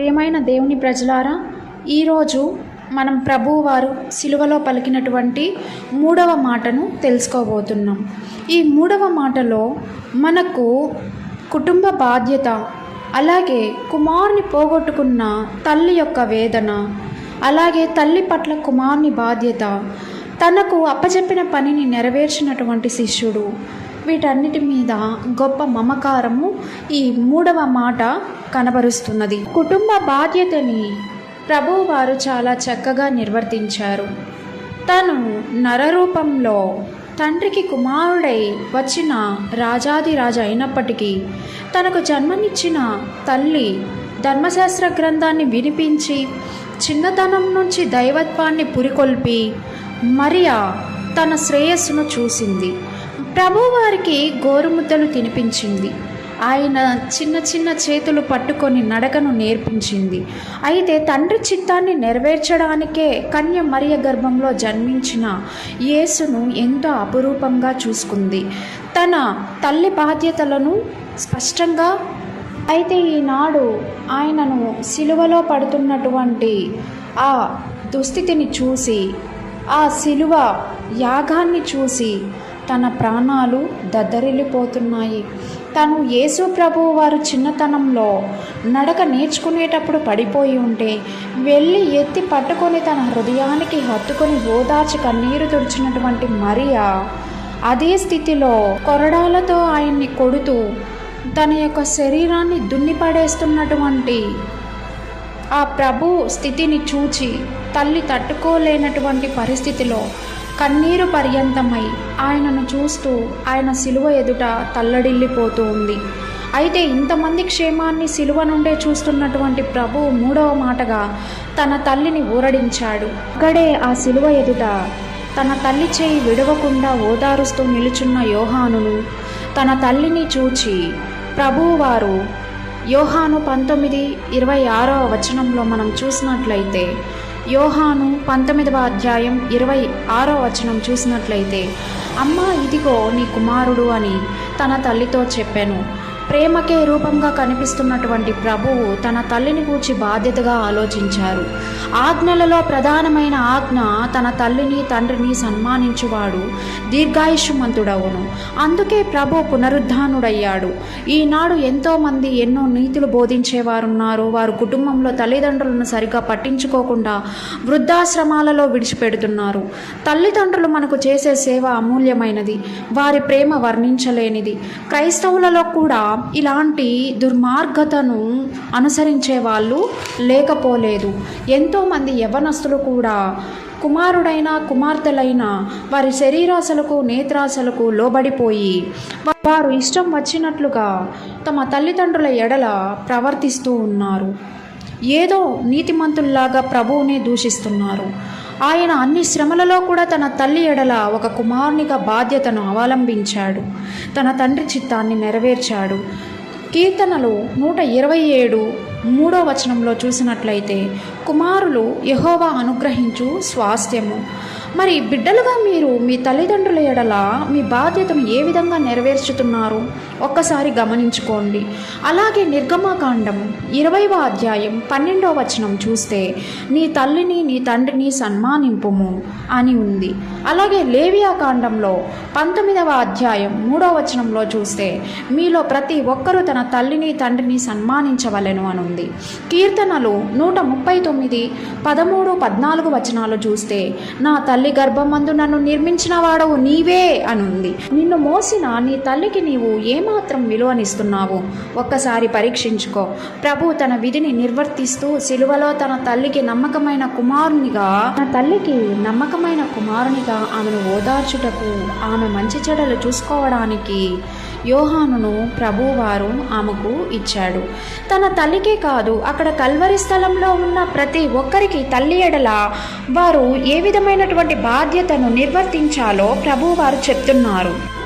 ప్రియమైన దేవుని ప్రజలారా ఈరోజు మనం ప్రభువారు సిలువలో పలికినటువంటి మూడవ మాటను తెలుసుకోబోతున్నాం. ఈ మూడవ మాటలో మనకు కుటుంబ బాధ్యత అలాగే కుమారుని పోగొట్టుకున్న తల్లి యొక్క వేదన అలాగే తల్లి పట్ల కుమారుని బాధ్యత తనకు అప్పచెప్పిన పనిని నెరవేర్చినటువంటి శిష్యుడు. వీటన్నిటి మీద గొప్ప మమకారము ఈ మూడవ మాట కనబరుస్తున్నది. కుటుంబ బాధ్యతని ప్రభువు వారు చాలా చక్కగా నిర్వర్తించారు. తను నరరూపంలో తండ్రికి కుమారుడై వచ్చిన రాజాదిరాజు అయినప్పటికీ తనకు జన్మనిచ్చిన తల్లి ధర్మశాస్త్ర గ్రంథాన్ని వినిపించి చిన్నతనం నుంచి దైవత్వాన్ని పురికొల్పి మరియా తన శ్రేయస్సును చూసింది. ప్రభువారికి గోరుముద్దలు తినిపించింది. ఆయన చిన్న చిన్న చేతులు పట్టుకొని నడకను నేర్పించింది. అయితే తండ్రి చిత్తాన్ని నెరవేర్చడానికే కన్య మరియ గర్భంలో జన్మించిన యేసును ఎంతో అపురూపంగా చూసుకుంది. తన తల్లి బాధ్యతలను స్పష్టంగా అయితే ఈనాడు ఆయనను సిలువలో పడుతున్నటువంటి ఆ దుస్థితిని చూసి ఆ సిలువ యాగాన్ని చూసి తన ప్రాణాలు దద్దరిల్లిపోతున్నాయి. తను యేసు ప్రభువు వారు చిన్నతనంలో నడక నేర్చుకునేటప్పుడు పడిపోయి ఉంటే వెళ్ళి ఎత్తి పట్టుకొని తన హృదయానికి హత్తుకొని ఓదార్చి కన్నీరు తుడిచినటువంటి మరియా అదే స్థితిలో కొరడాలతో ఆయన్ని కొడుతూ తన యొక్క శరీరాన్ని దున్నిపడేస్తున్నటువంటి ఆ ప్రభు స్థితిని చూచి తల్లి తట్టుకోలేనటువంటి పరిస్థితిలో కన్నీరు పర్యంతమై ఆయనను చూస్తూ ఆయన సిలువ ఎదుట తల్లడిల్లిపోతూ ఉంది. అయితే ఇంతమంది క్షేమాన్ని సిలువ నుండే చూస్తున్నటువంటి ప్రభువు మూడవ మాటగా తన తల్లిని ఊరడించాడు. అక్కడే ఆ సిలువ ఎదుట తన తల్లి చేయి విడవకుండా ఓదారుస్తూ నిలుచున్న యోహానును తన తల్లిని చూచి ప్రభువువారు యోహాను పంతొమ్మిది ఇరవై ఆరో వచనంలో మనం చూసినట్లయితే యోహాను పంతొమ్మిదవ అధ్యాయం ఇరవై ఆరో వచనం చూసినట్లయితే అమ్మ ఇదిగో నీ కుమారుడు అని తన తల్లితో చెప్పాను. ప్రేమకే రూపంగా కనిపిస్తున్నటువంటి ప్రభువు తన తల్లిని గూర్చి బాధ్యతగా ఆలోచించారు. ఆజ్ఞలలో ప్రధానమైన ఆజ్ఞ తన తల్లిని తండ్రిని సన్మానించువాడు దీర్ఘాయుష్మంతుడవును. అందుకే ప్రభు పునరుద్ధానుడయ్యాడు. ఈనాడు ఎంతోమంది ఎన్నో నీతులు బోధించేవారున్నారు వారు కుటుంబంలో తల్లిదండ్రులను సరిగ్గా పట్టించుకోకుండా వృద్ధాశ్రమాలలో విడిచిపెడుతున్నారు. తల్లిదండ్రులు మనకు చేసే సేవ అమూల్యమైనది. వారి ప్రేమ వర్ణించలేనిది. క్రైస్తవులలో కూడా ఇలాంటి దుర్మార్గతను అనుసరించే వాళ్ళు లేకపోలేదు. ఎంతోమంది యవనస్తులు కూడా కుమారుడైన కుమార్తెలైన వారి శరీరాశలకు నేత్రాశలకు లోబడిపోయి వారు ఇష్టం వచ్చినట్లుగా తమ తల్లిదండ్రుల ఎడల ప్రవర్తిస్తూ ఉన్నారు. ఏదో నీతిమంతుల్లాగా ప్రభువుని దూషిస్తున్నారు. ఆయన అన్ని శ్రమలలో కూడా తన తల్లి ఎడల ఒక కుమారునిగా బాధ్యతను అవలంబించాడు. తన తండ్రి చిత్తాన్ని నెరవేర్చాడు. కీర్తనలు నూట ఇరవై ఏడు మూడో వచనంలో చూసినట్లయితే కుమారులు యహోవా అనుగ్రహించు స్వాస్థ్యము. మరి బిడ్డలుగా మీరు మీ తల్లిదండ్రుల ఎడల మీ బాధ్యతను ఏ విధంగా నెరవేర్చుతున్నారు? ఒక్కసారి గమనించుకోండి. అలాగే నిర్గమాకాండం ఇరవైవ అధ్యాయం పన్నెండవ వచనం చూస్తే నీ తల్లిని నీ తండ్రిని సన్మానింపుము అని ఉంది. అలాగే లేవియా కాండంలో పంతొమ్మిదవ అధ్యాయం మూడవ వచనంలో చూస్తే మీలో ప్రతి ఒక్కరూ తన తల్లిని తండ్రిని సన్మానించవలెను అను. ఉంది. కీర్తనలు నూట ముప్పై తొమ్మిది పదమూడు పద్నాలుగు వచనాలు చూస్తే నా తల్లి గర్భమందు నన్ను నిర్మించిన వాడవు నీవే అనుంది. నిన్ను మోసిన నీ తల్లికి నీవు ఏమాత్రం విలువనిస్తున్నావు? ఒక్కసారి పరీక్షించుకో. ప్రభు తన విధిని నిర్వర్తిస్తూ సిలువలో తన తల్లికి నమ్మకమైన కుమారునిగా తన తల్లికి నమ్మకమైన కుమారునిగా ఆమెను ఓదార్చుటకు ఆమె మంచి చెడలు చూసుకోవడానికి యోహానును ప్రభువారు ఆమెకు ఇచ్చాడు. తన తల్లికే కాదు అక్కడ కల్వరి స్థలంలో ఉన్న ప్రతి ఒక్కరికి తల్లి ఎడల వారు ఏ విధమైనటువంటి బాధ్యతను నిర్వర్తించాలో ప్రభువారు చెప్తున్నారు.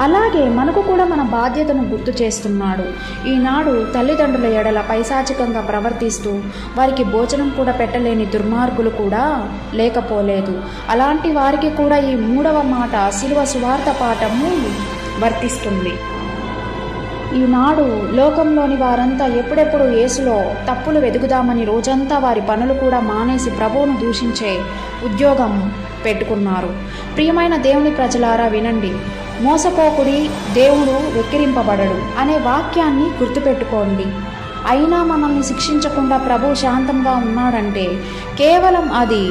అలాగే మనకు కూడా మన బాధ్యతను గుర్తు చేస్తున్నాడు. ఈనాడు తల్లిదండ్రుల ఎడల పైశాచికంగా ప్రవర్తిస్తూ వారికి భోజనం కూడా పెట్టలేని దుర్మార్గులు కూడా లేకపోలేదు. అలాంటి వారికి కూడా ఈ మూడవ మాట శిలువ సువార్త పాఠము వర్తిస్తుంది. ఈనాడు లోకంలోని వారంతా ఎప్పుడెప్పుడు యేసులో తప్పులు వెతుకుదామని రోజంతా వారి పనులు కూడా మానేసి ప్రభువును దూషించే ఉద్యోగం పెట్టుకున్నారు. ప్రియమైన దేవుని ప్రజలారా వినండి. మోసపోకుడి దేవుడు వెక్కిరింపబడడు అనే వాక్యాన్ని గుర్తుపెట్టుకోండి. అయినా మనల్ని శిక్షించకుండా ప్రభు శాంతంగా ఉన్నాడంటే కేవలం అది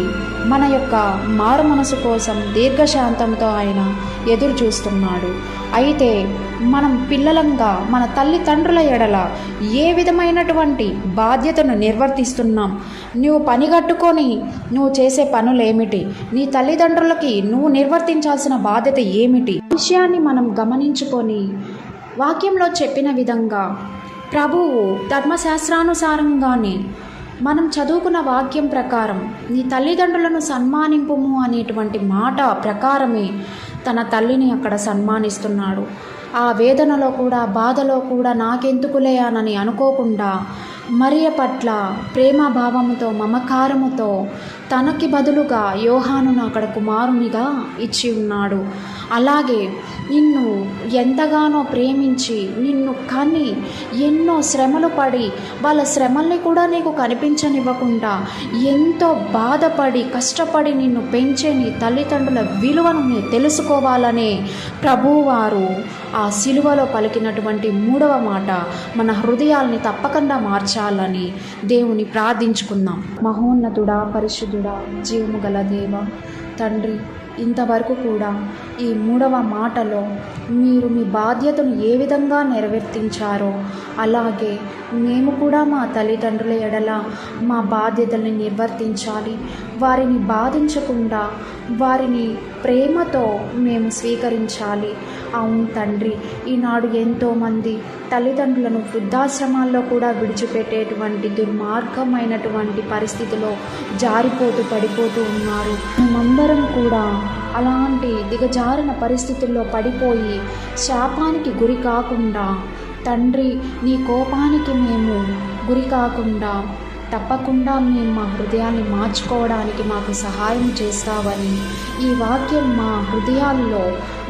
మన యొక్క మారు మనసు కోసం దీర్ఘశాంతంతో ఆయన ఎదురు చూస్తున్నాడు అయితే మనం పిల్లలంగా మన తల్లిదండ్రుల ఎడల ఏ విధమైనటువంటి బాధ్యతను నిర్వర్తిస్తున్నాం? నువ్వు పనిగట్టుకొని నువ్వు చేసే పనులేమిటి? నీ తల్లిదండ్రులకి నువ్వు నిర్వర్తించాల్సిన బాధ్యత ఏమిటి? విషయాన్ని మనం గమనించుకొని వాక్యంలో చెప్పిన విధంగా ప్రభువు ధర్మశాస్త్రానుసారంగానే మనం చదువుకున్న వాక్యం ప్రకారం నీ తల్లిదండ్రులను సన్మానింపుము అనేటువంటి మాట ప్రకారమే తన తల్లిని అక్కడ సన్మానిస్తున్నాడు. ఆ వేదనలో కూడా బాధలో కూడా నాకెందుకులే అనని అనుకోకుండా మరియ పట్ల ప్రేమభావముతో మమకారముతో తనకి బదులుగా యోహానును అక్కడ కుమారునిగా ఇచ్చి ఉన్నాడు. అలాగే నిన్ను ఎంతగానో ప్రేమించి నిన్ను కని ఎన్నో శ్రమలు పడి వాళ్ళ శ్రమల్ని కూడా నీకు కనిపించనివ్వకుండా ఎంతో బాధపడి కష్టపడి నిన్ను పెంచే నీ తల్లిదండ్రుల విలువను తెలుసుకోవాలనే ప్రభువారు ఆ సిలువలో పలికినటువంటి మూడవ మాట మన హృదయాల్ని తప్పకుండా మార్చాలని దేవుని ప్రార్థించుకుందాం. మహోన్నతుడా పరిశుద్ధుడు జీవము గల దేవ. తండ్రి ఇంతవరకు కూడా ఈ మూడవ మాటలో మీరు మీ బాధ్యతను ఏ విధంగా నెరవేర్తించారో అలాగే మేము కూడా మా తల్లిదండ్రుల ఎడల మా బాధ్యతల్ని నిర్వర్తించాలి. వారిని బాధించకుండా వారిని ప్రేమతో మేము స్వీకరించాలి. అవును తండ్రి ఈనాడు ఎంతోమంది తల్లిదండ్రులను వృద్ధాశ్రమాల్లో కూడా విడిచిపెట్టేటువంటి దుర్మార్గమైనటువంటి పరిస్థితిలో జారిపోతూ పడిపోతూ ఉన్నారు. మేమందరం కూడా అలాంటి దిగజారిన పరిస్థితుల్లో పడిపోయి శాపానికి గురి కాకుండా తండ్రి నీ కోపానికి మేము గురి కాకుండా తప్పకుండా మేము మా హృదయాన్ని మార్చుకోవడానికి మాకు సహాయం చేస్తావని ఈ వాక్యం మా హృదయాల్లో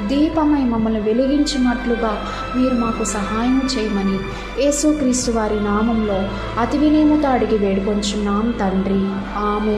దీపమై మమ్మల్ని వెలిగించినట్లుగా మీరు మాకు సహాయం చేయమని యేసుక్రీస్తు వారి నామంలో అతి వినేముతో అడిగి వేడుకొంచున్నాం తండ్రి. ఆమె